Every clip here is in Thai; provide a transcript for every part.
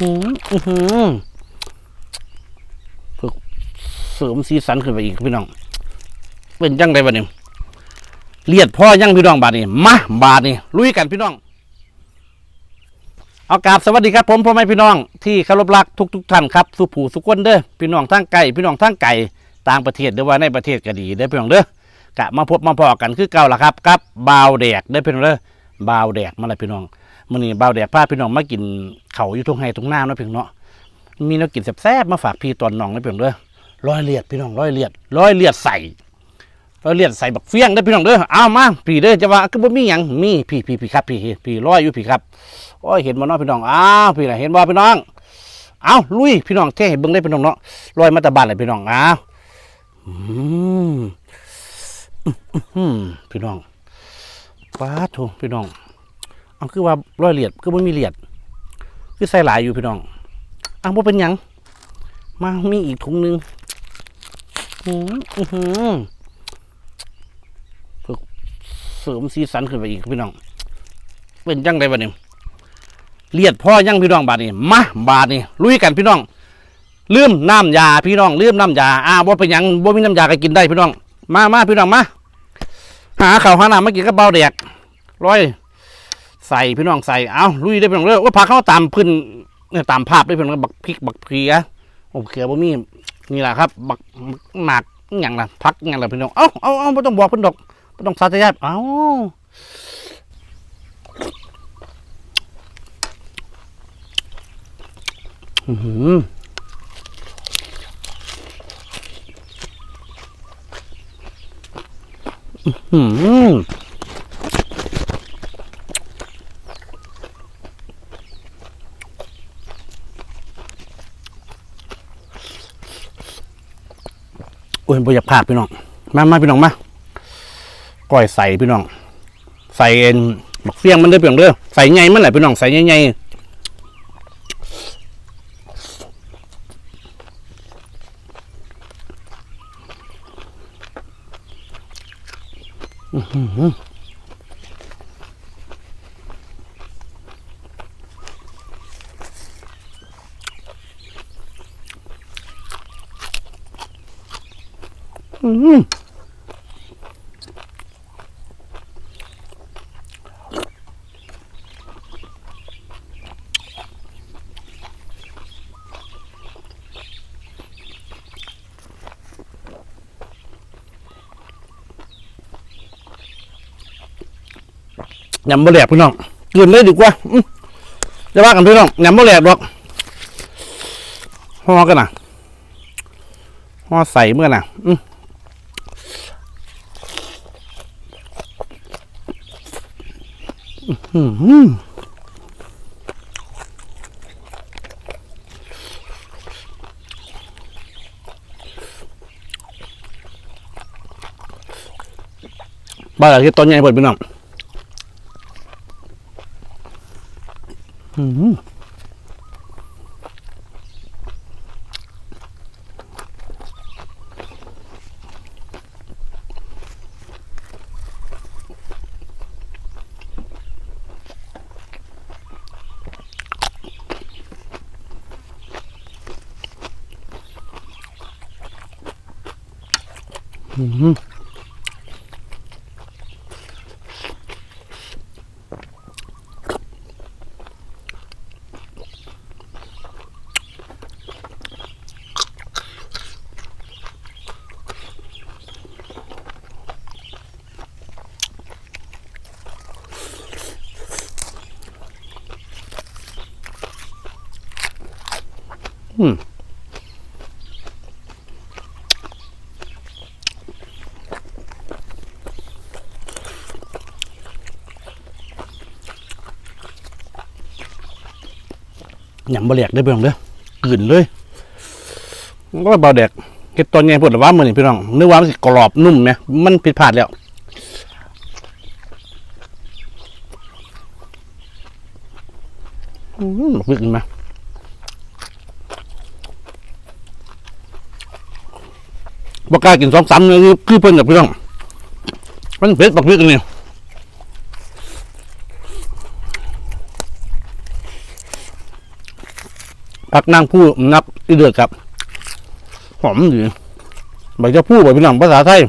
อืมอือหือฝึกเสริมสีสันขึ้นไปอีกพี่น้อง เป็นจังไดบัดนี้เลียดพ่อยังพี่น้องบาดนี้มาบาดนี้ลุยกันพี่น้อง เอากราบสวัสดีครับผมพ่อแม่พี่น้อง ที่เคารพรักทุกทุกท่านครับสุผูสุกคนเด้อพี่น้องทั้งไก่พี่น้องทั้งไก่ต่างประเทศหรือว่าในประเทศก็ดีเด้อพี่น้องเด้อกะมาพบมาพอกันคือเก่าละครับกับบาวแดกเด้อพี่น้องเด้อบาวแดกมาลยพี่น้อง มื้อนี้บาวแดกพาพี่น้องมากินเขาอยู่ทุ่งไห้ทุ่งนาเนาะพี่น้องเนาะมีแนวกินแซ่บๆมาฝากพี่ตอนน้องเด้อพี่น้องเด้อร้อยเลียดพี่น้องร้อยเลียดร้อยเลียดใส่ร้อยเลียดใส่บักเฟี้ยงเด้พี่น้องเด้อเอามาพี่เด้อจะว่าคือบ่มีหยังมีพี่พี่พี่ครับพี่พี่ร้อยอยู่พี่ครับโอ้ยเห็นบ่เนาะพี่น้องอ้าวพี่น่ะเห็นบ่พี่น้องเอาลุยพี่น้องเท่ให้เบิ่งได้พี่น้องเนาะลอยมาตะบานเลยพี่น้องอ้าวอืมพี่น้องป้าโถพี่น้อง เอาคือว่าร้อยเหรียญคือบ่มีเหรียญคือใส่หลายอยู่พี่น้องอ้าวบ่เป็นยังมามีอีกถุงหนึงอืมอื้อหือเสริมสีสันขึ้นไปอีกพี่น้อง เป็นจังไดบัดนี้เลียดพ่อยังพี่น้องบาดนี้มาบาดนี้ลุยกันพี่น้องลืมน้ำยาพี่น้องลืมน้ำยาอ้าวบ่เป็นยังบ่ามีน้ำยาก็กินได้พี่น้อง มามาพี่น้องมาหาข้าวหาน้ำมากินกับเบาแดกร้อย ใส่พี่น้องใส่เอาลุยได้พี่น้องเด้อว่าพาเข้าตามพื้นเนี่ยตามภาพได้พี่น้องบักพริกบักเขียโอ้เขียบ่มีนี่แหละครับ บักหมากอย่างละพักอย่างละพี่น้องเอ้าเอ้าเอ้าไม่ต้องบอกเพิ่นดอกไม่ต้องสาธยายเอ้าอื้อหือ อื้อหือโอ้ยบ่อยากพาพี่น้อง มามาพี่น้องมาก้อยใส่พี่น้อง ใส่เอ็นบักเฟียงมันเด้อพี่น้องเด้อใส่ไงมันแหละพี่น้องใส่ไงไงอือ ยำบะแหลกพี่น้องกินเลยดีกว่าจะว่ากันพี่น้องยำบะแหลกดอกห่อกันนะห่อใส่เมื่อน่ะ อืมอื้อหือ บ้านอะไรที่ต้นใหญ่เปิดพี่น้องอืม อืม อืมยำบะแหลกได้อพี่น้องเด้อกลืนเลยก็บาแดกเก็ดตอนใหญ่พูดว่ามือนี่พี่น้องนึกว่ามันสิกรอบนุ่มไหมมันผิดพลาดแล้วอืมบักพริกเห็นไหมบกล้ากินสองสามเลยคือคือเพิ่นกับพี่น้องมันเผ็ดบักพริกอัน พักนั่งพูดนับอีเดือดครับ หอมดีใบจะพูดแบบพี่น้องภาษาไทย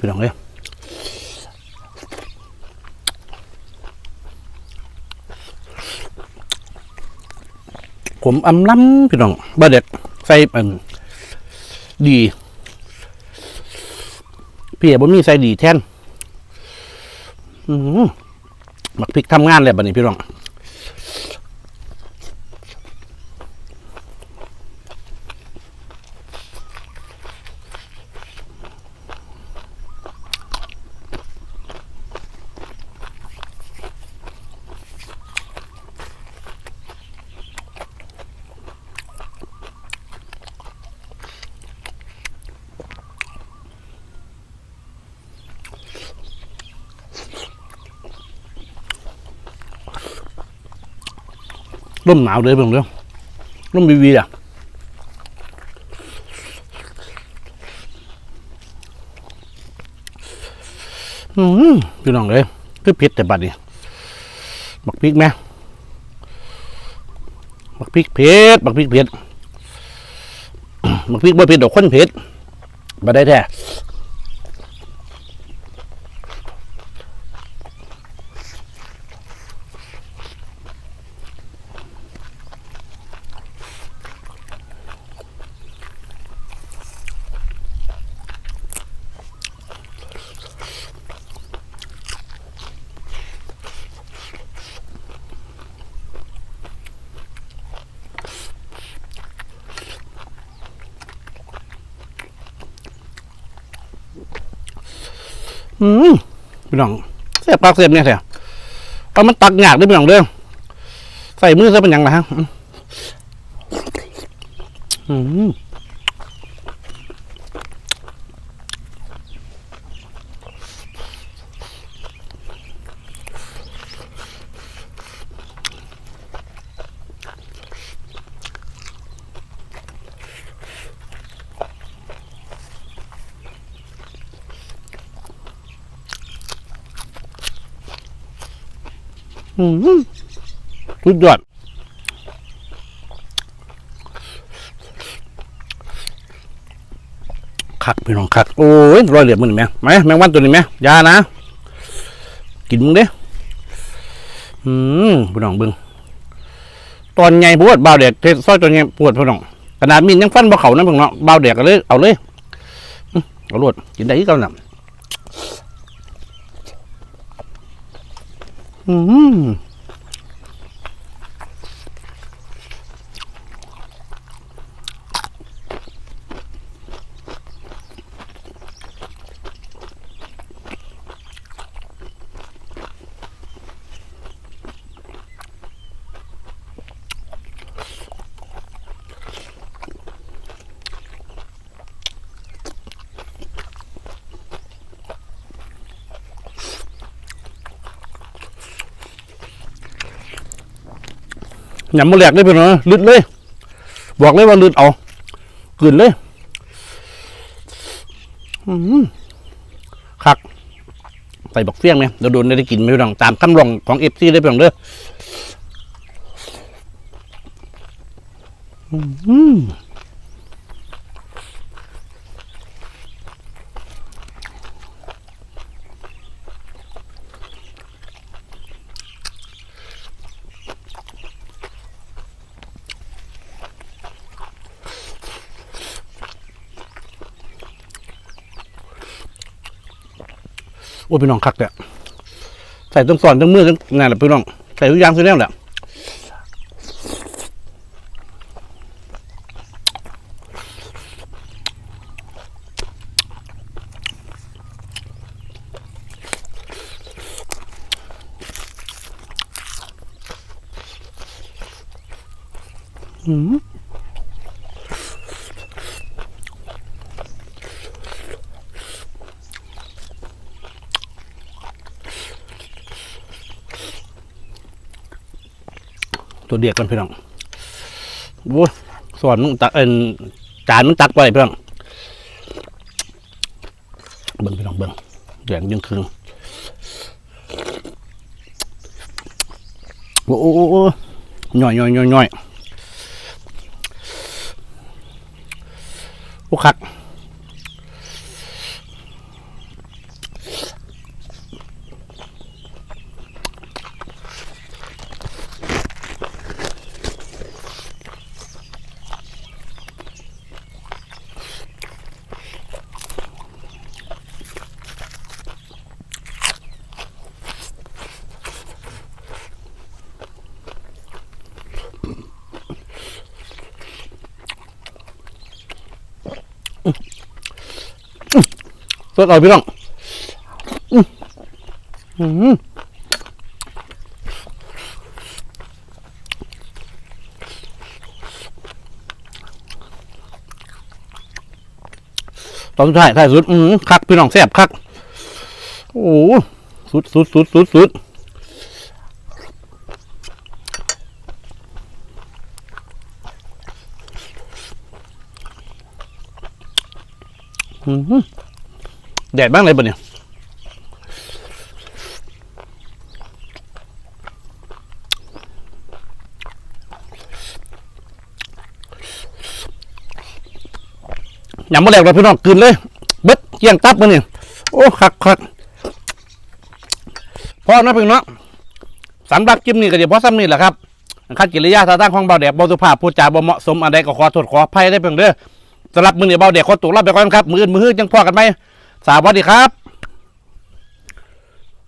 พี่น้องเลยผมอำล้ำพี่น้องบะเด็ดใส่อัน ดีเพี่บ่มีใส่ดีแท่นอืมบักพริกทำงานเลยบัดนี้พี่น้อง ร่มหนาวเลยเพิ่งเด้อร่มวีวีอะอืมพี่น้องเลยคือเผ็ดแต่บัดนี้บักพริกไหมบักพริกเผ็ดบักพริกเผ็ดบักพริกบ่เผ็ดดอกคนเผ็ดบ่ได้แท้ อืมพี่น้องเสียบปากเสียบเนี่ยเถอะเอามันตักหยากด้อพี่น้องเด้อใส่มือซะเป็นยังไงฮะอืม สุดยอดคักพี่น้องคัก โอ้ยรอยเหลียบมันเห็นไหมไหมแมงวันตัวนี้ไหมยานะ กินมึงเด้อืมพี่น้องเบึงตอนไงปวดเบาเด็กเทซอยตอนไงปวดพี่น้องขนาดมีนยังฟันบ่เขานะพี่น้องเบาเด็กก็เลยเอาเลยเอารวดกินได้ที่ก่าน่ะ อื หยำมาแหลกได้เป็นไงลึดเลย บอกเลยว่าลึดเอากลืนเลยคักใส่บักเฟี้ยงไหมเนี่ยวโดนได้กินไม่ต้องตามคำรองของเอฟซีได้เพียงเด้ออืม โอ้ยพี่น้องคักเนี่ยใส่ต้องสอนต้องมือกันนั่นแหละพี่น้องใส่ทุกอย่างสุดแล้วแหละอืม เดียกกันพี่น้องโอ้ยสอนนุ่งตาเอ็นจานมันตักไปเพื่อนเบิ่งพี่น้องเบิ่งแดงยังครึ่งโอ้โอ้โอ้โอ้ย่อยย่อยย่อยย่อยโอ้คัก สดเอาพี่น้องอื้อหือตอนสุดท้ายท้ายสุด อือคักพี่น้องแซ่บคัก โอ้สุดสุดสุดสุดสุดอือหือ แดดบ้างเลยปะเนี่ยยำมะแรงเราพี่น้องกินเลยเบิดเกี่ยงตับมันนี่ยโอ้คักคักพอนะพี่น้องสำหรับคลิปนี้ก็จะพอซ้ำนี่แหละครับขัดกิริยาท่าทางของเบาแดดเบาสุภาพพูดจาบ่เหมาะสมอะไรก็ขอโทษขออภัยได้เพียงเด้อสำหรับมือเนี้เบาแดดขอตัวลาไปก่อนครับ มืออื่นมือฮื้อจังพอกันไหม สวัสดีครับ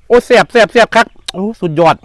โอ้เสียบเสียบเสียบครับ โอ้ สุดยอด